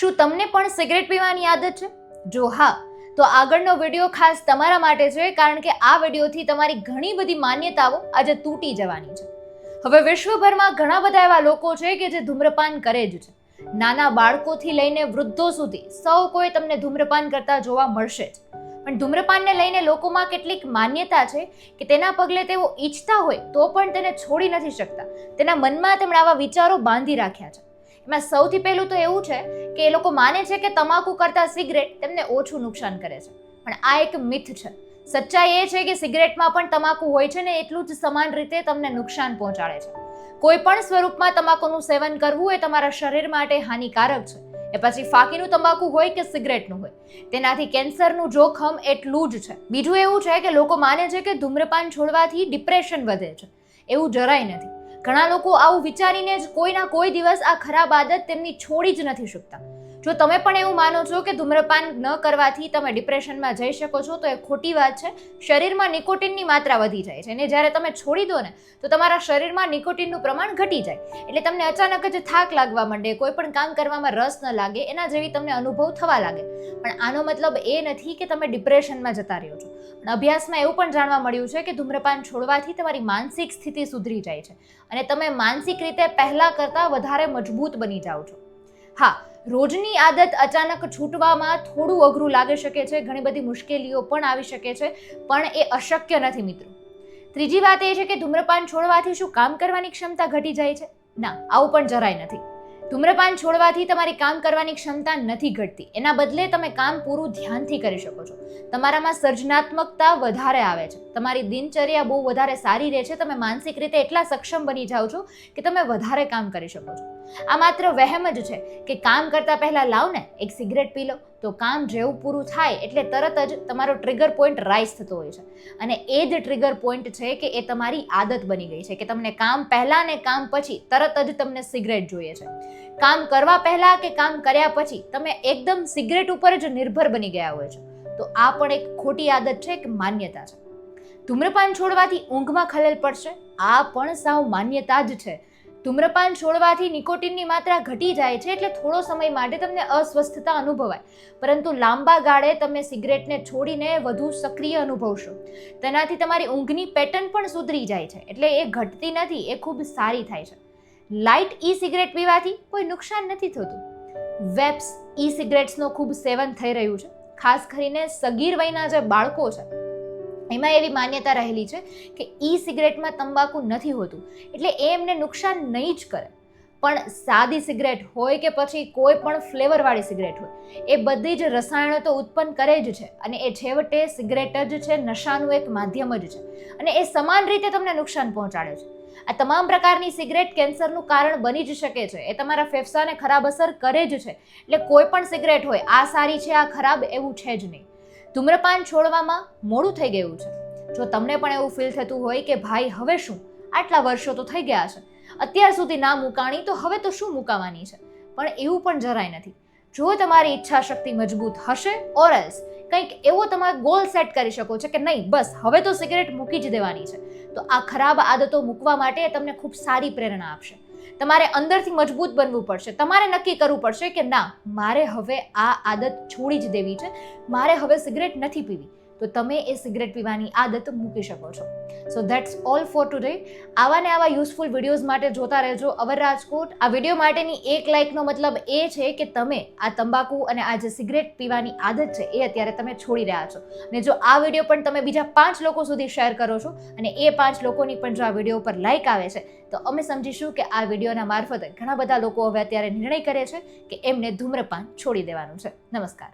શું તમને પણ સિગરેટ પીવાની આદત છે? જો હા, તો આગળનો વીડિયો ખાસ તમારા માટે છે, કારણ કે આ વિડીયોથી તમારી ઘણી બધી માન્યતાઓ આજે તૂટી જવાની છે. હવે વિશ્વભરમાં ઘણા બધા એવા લોકો છે કે જે ધૂમ્રપાન કરે જ છે. નાના બાળકોથી લઈને વૃદ્ધો સુધી સૌ કોઈ તમને ધૂમ્રપાન કરતા જોવા મળશે જ. પણ ધૂમ્રપાનને લઈને લોકોમાં કેટલીક માન્યતા છે કે તેના પગલે તેઓ ઈચ્છતા હોય તો પણ તેને છોડી નથી શકતા. તેના મનમાં તેમણે આવા વિચારો બાંધી રાખ્યા છે. એમાં સૌથી પહેલું તો એવું છે કે એ લોકો માને છે કે તમાકુ કરતાં સિગરેટ તેમને ઓછું નુકસાન કરે છે. પણ આ એક મિથ છે. સચ્ચાઈ એ છે કે સિગરેટમાં પણ તમાકુ હોય છે ને એટલું જ સમાન રીતે તમને નુકસાન પહોંચાડે છે. કોઈ પણ સ્વરૂપમાં તમાકુનું સેવન કરવું એ તમારા શરીર માટે હાનિકારક છે. એ પછી ફાકીનું તમાકુ હોય કે સિગરેટનું હોય. તેનાથી કેન્સરનું જોખમ એટલું જ છે. બીજું એવું છે કે લોકો માને છે કે ધૂમ્રપાન છોડવાથી ડિપ્રેશન વધે છે. એવું જરાય નથી. ઘણા લોકો આવું વિચારીને જ કોઈના કોઈ દિવસ આ ખરાબ આદત તેમની છોડી જ નથી શકતા. જો તમે પણ એવું માનો છો કે ધૂમ્રપાન ન કરવાથી તમે ડિપ્રેશનમાં જઈ શકો છો, તો એ ખોટી વાત છે. શરીરમાં નિકોટિનની માત્રા વધી જાય છે અને જ્યારે તમે છોડી દો ને, તો તમારા શરીરમાં નિકોટિનનું પ્રમાણ ઘટી જાય. એટલે તમને અચાનક જ થાક લાગવા માંડે, કોઈ પણ કામ કરવામાં રસ ન લાગે, એના જેવી તમને અનુભવ થવા લાગે. પણ આનો મતલબ એ નથી કે તમે ડિપ્રેશનમાં જતા રહ્યો છો. પણ અભ્યાસમાં એવું પણ જાણવા મળ્યું છે કે ધૂમ્રપાન છોડવાથી તમારી માનસિક સ્થિતિ સુધરી જાય છે. અને તમે માનસિક રીતે પહેલાં કરતાં વધારે મજબૂત બની જાઓ છો. હા રોજની આદત અચાનક છૂટવામાં થોડું અઘરું લાગી શકે છે, ઘણી બધી મુશ્કેલીઓ પણ આવી શકે છે, પણ એ અશક્ય નથી મિત્રો. ત્રીજી વાત એ છે કે ધૂમ્રપાન છોડવાથી શું કામ કરવાની ક્ષમતા ઘટી જાય છે? ના, આવું પણ જરાય નથી. ધૂમ્રપાન છોડવાથી તમારી કામ કરવાની ક્ષમતા નથી ઘટતી. એના બદલે તમે કામ પૂરું ધ્યાનથી કરી શકો છો. તમારામાં સર્જનાત્મકતા વધારે આવે છે. તમારી દિનચર્યા બહુ વધારે સારી રહે છે. તમે માનસિક રીતે એટલા સક્ષમ બની જાઓ છો કે તમે વધારે કામ કરી શકો છો. આ માત્ર વહેમ જ છે કે કામ કરતા પહેલા લાવ ને એક સિગરેટ પી લો તો કામ જેવું પૂરું થાય એટલે તરત જ તમારો ટ્રિગર પોઈન્ટ રાઈઝ થતો હોય છે. અને એ જ ટ્રિગર પોઈન્ટ છે કે એ તમારી આદત બની ગઈ છે, કે તમને કામ પહેલાં ને કામ પછી તરત જ તમને સિગરેટ જોઈએ છે. કામ કરવા પહેલાં કે કામ કર્યા પછી તમે એકદમ સિગરેટ ઉપર જ નિર્ભર બની ગયા હોય છો. તો આ પણ એક ખોટી આદત છે, એક માન્યતા છે. ધૂમ્રપાન છોડવાથી ઊંઘમાં ખલેલ પડશે, આ પણ સાવ માન્યતા જ છે. ધૂમ્રપાન છોડવાથી નિકોટિનની માત્રા ઘટી જાય છે એટલે થોડો સમય માટે તમને અસ્વસ્થતા અનુભવાય. પરંતુ લાંબા ગાળે તમે સિગરેટને છોડીને વધુ સક્રિય અનુભવશો. તેનાથી તમારી ઊંઘની પેટર્ન પણ સુધરી જાય છે એટલે એ ઘટતી નથી, એ ખૂબ સારી થાય છે. લાઇટ ઈ સિગરેટ પીવાથી કોઈ નુકસાન નથી થતું. વેપ્સ ઈ સિગરેટ્સનો ખૂબ સેવન થઈ રહ્યું છે. ખાસ કરીને સગીર વયના જે બાળકો છે એમાં એવી માન્યતા રહેલી છે કે ઈ સિગરેટમાં તંબાકુ નથી હોતું. એટલે એ એમને નુકસાન નહીં જ કરે. પણ સાદી સિગરેટ હોય કે પછી કોઈ પણ ફ્લેવરવાળી સિગરેટ હોય, એ બધી જ રસાયણો તો ઉત્પન્ન કરે જ છે અને એ છેવટે સિગરેટ જ છે, નશાનું એક માધ્યમ જ છે. અને એ સમાન રીતે તમને નુકસાન પહોંચાડે છે. આ તમામ પ્રકારની સિગરેટ કેન્સરનું કારણ બની જ શકે છે. એ તમારા ફેફસાને ખરાબ અસર કરે જ છે. એટલે કોઈ પણ સિગરેટ હોય, આ સારી છે, આ ખરાબ, એવું છે જ નહીં. ધૂમ્રપાન છોડવામાં મોડું થઈ ગયું છે. જો તમને પણ એવું ફીલ થતું હોય કે ભાઈ, હવે શું? આટલા વર્ષો તો થઈ ગયા છે. અત્યાર સુધી ના મુકાણી તો હવે તો શું મુકાવાની છે? પણ એવું પણ જરાય નથી. જો તમારી ઈચ્છા શક્તિ મજબૂત હશે ઓર એલ્સ કંઈક એવો તમારે ગોલ સેટ કરી શકો છો કે નહીં, બસ, હવે તો સિગરેટ મૂકી જ દેવાની છે. તો આ ખરાબ આદતો મૂકવા માટે તમને ખૂબ સારી પ્રેરણા આપશે. તમારે અંદરથી મજબૂત બનવું પડશે. તમારે નક્કી કરવું પડશે કે ના, મારે હવે આ આદત છોડી જ દેવી છે. મારે હવે સિગરેટ નથી પીવી. તો તમે એ સિગરેટ પીવાની આદત મૂકી શકો છો. So that's all for today આવા ને આવા યુઝફુલ વિડીયોઝ માટે જોતા રહેજો. અવર રાજકોટ. આ વીડિયો માટેની એક લાઇકનો મતલબ એ છે કે તમે આ તંબાકુ અને આ જે સિગરેટ પીવાની આદત છે એ અત્યારે તમે છોડી રહ્યા છો. અને જો આ વીડિયો પણ તમે બીજા પાંચ લોકો સુધી શેર કરો છો અને એ પાંચ લોકોની પણ જો આ વીડિયો ઉપર લાઇક આવે છે, તો અમે સમજીશું કે આ વિડીયોના મારફતે ઘણા બધા લોકો હવે અત્યારે નિર્ણય કરે છે કે એમને ધૂમ્રપાન છોડી દેવાનું છે. નમસ્કાર.